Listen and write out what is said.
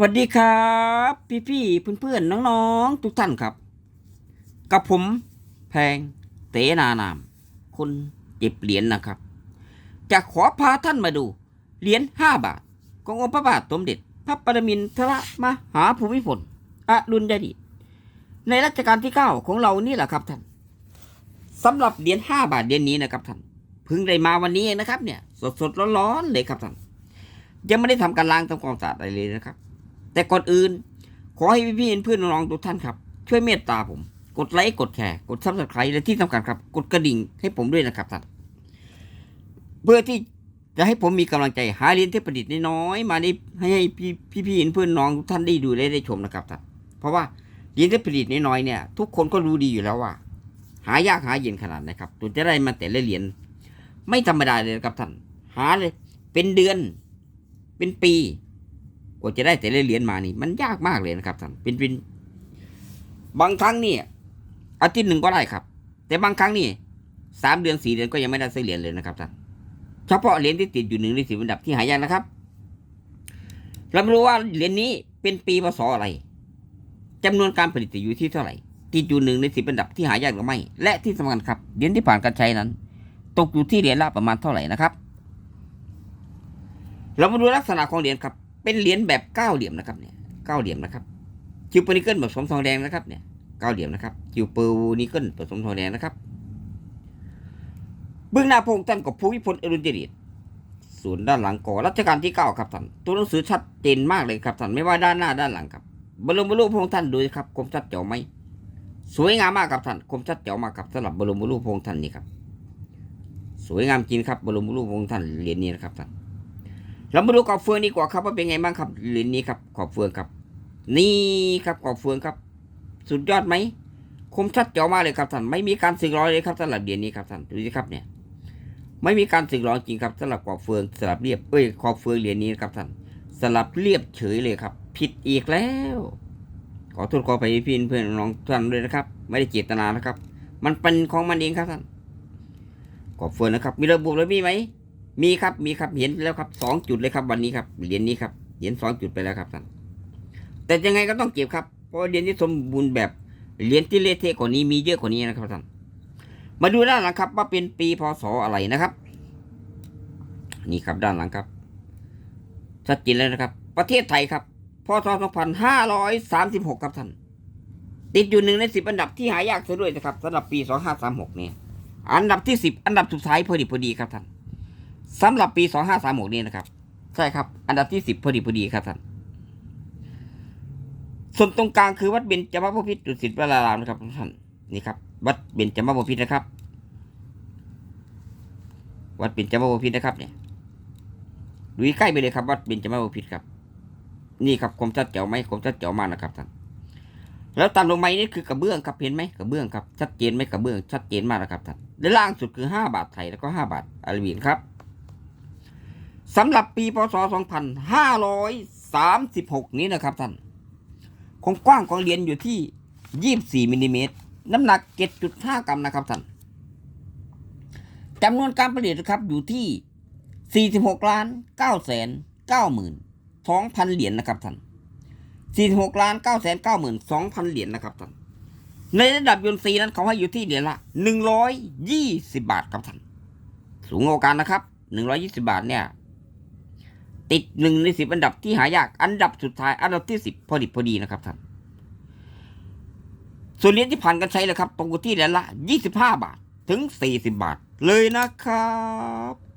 สวัสดีครับ พี่พี่เพื่อนเพื่อนๆน้องๆ ทุกท่านครับ กับผมแพงเตนานาม คนเก็บเหรียญนะครับ จะขอพาท่านมาดู เหรียญห้าบาท ขององค์พระบาทสมเด็จ พระปรมินทรมหาภูมิพลอดุลยเดชในรัชกาลที่เก้าของเรานี่แหละครับท่านสำหรับเหรียญห้าบาทเหรียญนี้นะครับท่านเพิ่งได้มาวันนี้เองนะครับเนี่ย สดสดๆร้อนๆเลยครับท่านยังไม่ได้ทำการล้างทำความสะอาดอะไรเลยนะครับ แต่ก่อนอื่น ขอให้พี่ๆเพื่อนน้องทุกท่านครับ ช่วยเมตตาผม กดไลค์กดแชร์กดซับสไครต์และที่สำคัญครับ กดกระดิ่งให้ผมด้วยนะครับท่านเพื่อที่จะให้ผมมีกำลังใจหาเหรียญเทพประดิษฐ์น้อยๆมาได้ให้พี่พี่ๆเพื่อนน้องทุกท่านได้ดูและได้ชมนะครับท่านเพราะว่าเหรียญเทพประดิษฐ์น้อยๆเนี่ย ทุกคนก็รู้ดีอยู่แล้วว่า หายากหาเย็นขนาดนะครับจนจะได้มาแต่ละเหรียญไม่ธรรมดาเลยนะครับท่านหาเลย เป็นเดือน เป็นปี กว่าจะได้แต่ละเหรียญมานี่ มันยากมากเลยนะครับท่านเป็นเป็นบางครั้งนี่อาทิตย์หนึ่งก็ได้ครับ แต่บางครั้งนี่สามเดือนสี่เดือนก็ยังไม่ได้สักเหรียญเลยนะครับท่านเฉพาะเหรียญที่ติดอยู่หนึ่งในสิบอันดับที่หายากนะครับ เราไม่รู้ว่าเหรียญนี้เป็นปีพศอะไรจำนวนการผลิตอยู่ที่เท่าไหร่ ติดอยู่หนึ่งในสิบอันดับที่หายากหรือไม่ และที่สำคัญครับเหรียญที่ผ่านการใช้นั้น ตกอยู่ที่เหรียญละประมาณเท่าไหร่นะครับ เรามาดูลักษณะของเหรียญครับ เป็นเหรียญแบบเก้าเหลี่ยมนะครับเนี่ยเก้าเหลี่ยมนะครับคิวเปอร์นิเกิลผสมทองแดงนะครับเนี่ยเก้าเหลี่ยมนะครับคิวเปอร์นิเกิลผสมทองแดงนะครับเบื้องหน้าพระองค์ท่านกับภูมิพลอดุลยเดชส่วนด้านหลังก่อรัชกาลที่เก้าครับท่านตัวหนังสือชัดเจนมากเลยครับท่านไม่ว่าด้านหน้าด้านหลังครับบรมรูปพระองค์ท่านดูครับคมชัดเจ๋วไหมสวยงามมากครับท่านคมชัดเจ๋วมากครับสำหรับบรมรูปพระองค์ท่านนี่ครับสวยงามจริงครับบรมรูปพระองค์ท่านเหรียญนี้นะครับท่าน เรามาดูขอบเฟืองดีกว่าครับว่าเป็นไงบ้างครับเหรียญนี้ครับขอบเฟืองครับ นี่ครับขอบเฟืองครับ สุดยอดไหมคมชัดเจ๋วมากเลยครับท่านไม่มีการสึกรอยเลยครับสำหรับเหรียญนี้ครับท่านดูสิครับเนี่ย ไม่มีการสึกรอยจริงครับสำหรับขอบเฟืองสลับเรียบเอ้ยขอบเฟืองเหรียญนี้ครับท่านสลับเรียบเฉยเลยครับ ผิดอีกแล้ว ขอโทษขอไปพี่เพื่อนน้องท่านด้วยนะครับ ไม่ได้เจตนานะครับ มันเป็นของมันเองครับท่านขอบเฟืองนะครับ มีระบุแล้วมีไหม มีครับมีครับเห็นแล้วครับสองจุดเลยครับวันนี้ครับเหรียญนี้ครับเหรียญสองจุดไปแล้วครับท่านแต่ยังไงก็ต้องเก็บครับเพราะเหรียญที่สมบูรณ์แบบเหรียญที่เละเทะกว่านี้มีเยอะกว่านี้นะครับท่านมาดูด้านหลังครับ ว่าเป็นปีพศอะไรนะครับ นี่ครับด้านหลังครับชัดเจนแล้วนะครับ ประเทศไทยครับพศ2536 ครับท่านติดอยู่หนึ่งในสิบอันดับที่หายากซะด้วยนะครับสำหรับปี 2536เนี่ยอันดับที่สิบอันดับสุดท้ายพอดีพอดีครับท่าน สำหรับปี2536นี่นะครับ ใช่ครับ อันดับที่10พอดีพอดีครับท่านส่วนตรงกลางคือวัดเบญจมาบพิตรดุสิตวรารามนะครับท่านนี่ครับ วัดเบญจมาบพิตรนะครับ วัดเบญจมาบพิตรนะครับเนี่ยดูใกล้ไปเลยครับ วัดเบญจมาบพิตรครับ นี่ครับคมชัดเจ๋วไหมคมชัดเจ๋วมากนะครับท่านแล้วตามลงมานี่คือกระเบื้องครับเห็นไหมกระเบื้องครับชัดเจนไหมกระเบื้องชัดเจนมากนะครับท่านและล่างสุดคือ5บาทไทยแล้วก็5บาทอาราเบียนครับ สำหรับปีพศ 2536 นี้นะครับท่านคงกว้างของเหรียญอยู่ที่ 24มิลลิเมตร น้ำหนัก 7.5 กรัมนะครับท่านจำนวนการผลิตนะครับอยู่ที่ 46ล้าน9แสน9หมื่น2,000 เหรียญนะครับท่าน46ล้าน9แสน9หมื่น2,000 เหรียญนะครับท่าน ในระดับยนต์ซีนั้นเขาให้อยู่ที่เหรียญละ 120 บาทครับท่าน สูงกว่ากันนะครับ 120 บาทเนี่ย ติดหนึ่งในสิบอันดับที่หายาก อันดับสุดท้าย อันดับที่สิบพอดีพอดีนะครับท่านส่วนเหรียญที่ผ่านกันใช้เลยครับตรงที่เหรียญละ 25 บาทถึง 40 บาทเลยนะครับ